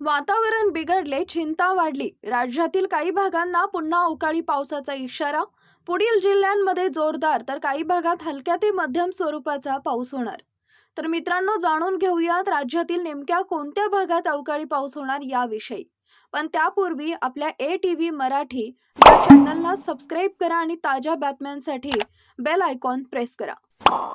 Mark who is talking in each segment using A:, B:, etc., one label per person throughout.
A: वातावरण बिघडले चिंता वाढली. राज्यातील काही भागांना पुन्हा अवकाळी पावसाचा इशारा. पुढील जिल्ह्यांमध्ये जोरदार तर काही भागात हलक्या ते मध्यम स्वरूपाचा पाऊस होणार. तर मित्रांनो जाणून घेऊयात राज्यातील नेमक्या कोणत्या भागात अवकाळी पाऊस होणार याविषयी. पण त्यापूर्वी आपल्या ए टी व्ही मराठी चॅनलला सबस्क्राईब करा आणि ताज्या बातम्यांसाठी बेल आयकॉन प्रेस करा.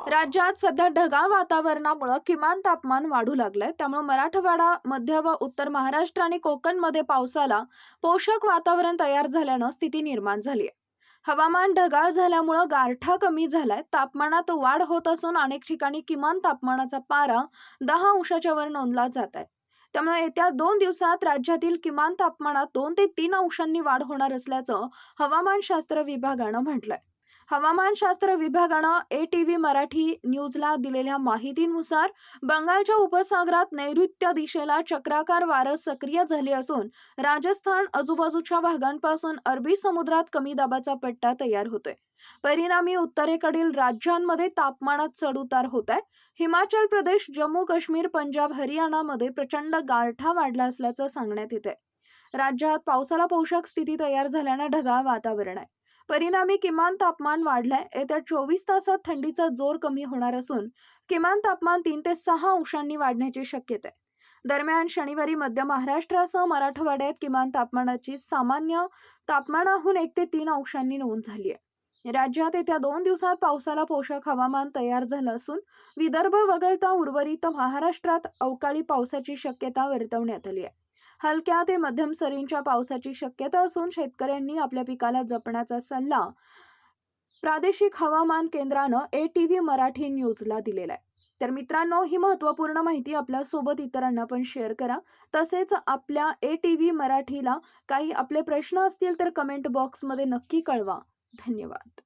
A: राज्यात सध्या ढगाळ वातावरणामुळे किमान तापमान वाढू लागलंय. त्यामुळे मराठवाडा मध्य व उत्तर महाराष्ट्र आणि कोकणमध्ये पावसाला पोषक वातावरण तयार झाल्यानं स्थिती निर्माण झाली आहे हवामान ढगाळ झाल्यामुळं गारठा कमी झालाय. तापमानात वाढ होत असून अनेक ठिकाणी किमान तापमानाचा पारा दहा अंशाच्या वर नोंदला जात आहे. त्यामुळे येत्या दोन दिवसात राज्यातील किमान तापमानात दोन ते तीन अंशांनी वाढ होणार असल्याचं हवामानशास्त्र विभागानं म्हटलंय. हवामानशास्त्र विभागानं ए टी व्ही मराठी न्यूजला दिलेल्या माहितीनुसार बंगालच्या उपसागरात नैऋत्य दिशेला चक्राकार वारं सक्रिय झाले असून राजस्थान आजूबाजूच्या भागांपासून अरबी समुद्रात कमी दाबाचा पट्टा तयार होतोय. परिणामी उत्तरेकडील राज्यांमध्ये तापमानात चढउतार होत आहे हिमाचल प्रदेश जम्मू काश्मीर पंजाब हरियाणामध्ये प्रचंड गारठा वाढला असल्याचं सांगण्यात येत आहे राज्यात पावसाला पोषक स्थिती तयार झाल्यानं ढगाळ वातावरण आहे. परिणामी किमान तापमान वाढलंय. येत्या चोवीस तासात थंडीचा जोर कमी होणार असून किमान तापमान तीन ते सहा अंशांनी वाढण्याची शक्यता. आहे दरम्यान शनिवारी मध्य महाराष्ट्रासह मराठवाड्यात किमान तापमानाची सामान्य तापमानाहून एक ते तीन अंशांनी नोंद झाली आहे राज्यात येत्या दोन दिवसात पावसाला पोषक हवामान तयार झालं असून विदर्भ वगळता उर्वरित महाराष्ट्रात अवकाळी पावसाची शक्यता वर्तवण्यात आली आहे हलक्या ते मध्यम सरींच्या पावसाची शक्यता असून शेतकऱ्यांनी आपल्या पिकाला जपण्याचा सल्ला प्रादेशिक हवामान केंद्रानं ए टी व्ही मराठी न्यूजला दिलेला आहे. तर मित्रांनो ही महत्त्वपूर्ण माहिती आपल्यासोबत इतरांना पण शेअर करा. तसेच आपल्या ए टी व्ही मराठीला काही आपले प्रश्न असतील तर कमेंट बॉक्समध्ये नक्की कळवा. धन्यवाद.